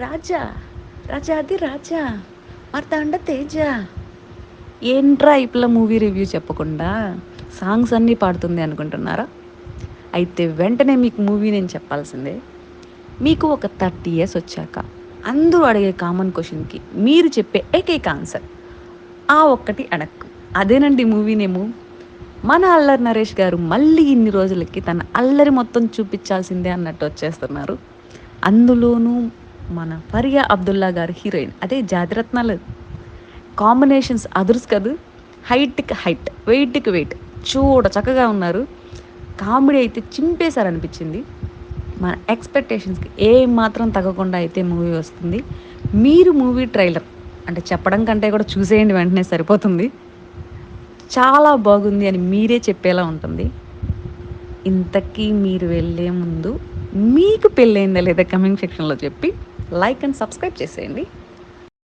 రాజా రాజా అది రాజా మార్తాండ తేజ. ఏంట్రా ఇప్పుడు మూవీ రివ్యూ చెప్పకుండా సాంగ్స్ అన్నీ పాడుతుంది అనుకుంటున్నారా? అయితే వెంటనే మీకు మూవీ నేను చెప్పాల్సిందే. మీకు ఒక థర్టీ ఇయర్స్ వచ్చాక అందరూ అడిగే కామన్ క్వశ్చన్కి మీరు చెప్పే ఏకైక ఆన్సర్ ఆ ఒక్కటి అడక్కు. అదేనండి మూవీ నేము. మన అల్లరి నరేష్ గారు మళ్ళీ ఇన్ని రోజులకి తన అల్లరి మొత్తం చూపించాల్సిందే అన్నట్టు వచ్చేస్తున్నారు. అందులోనూ మన ఫరియా అబ్దుల్లా గారు హీరోయిన్. అదే జాతిరత్నాలు. కాంబినేషన్స్ అదుర్స్ కదూ. హైట్కి హైట్ వెయిట్కి వెయిట్. చూడ చక్కగా ఉన్నారు. కామెడీ అయితే చింపేశారనిపించింది. మన ఎక్స్పెక్టేషన్స్కి ఏ మాత్రం తగ్గకుండా అయితే మూవీ వస్తుంది. మీరు మూవీ ట్రైలర్ అంటే చెప్పడం కంటే కూడా చూసేయండి వెంటనే సరిపోతుంది. చాలా బాగుంది అని మీరే చెప్పేలా ఉంటుంది. ఇంతకీ మీరు వెళ్ళే ముందు మీకు పెళ్ళైందా లేదా కమెంట్ సెక్షన్లో చెప్పి లైక్ అండ్ సబ్స్క్రైబ్ చేసేయండి.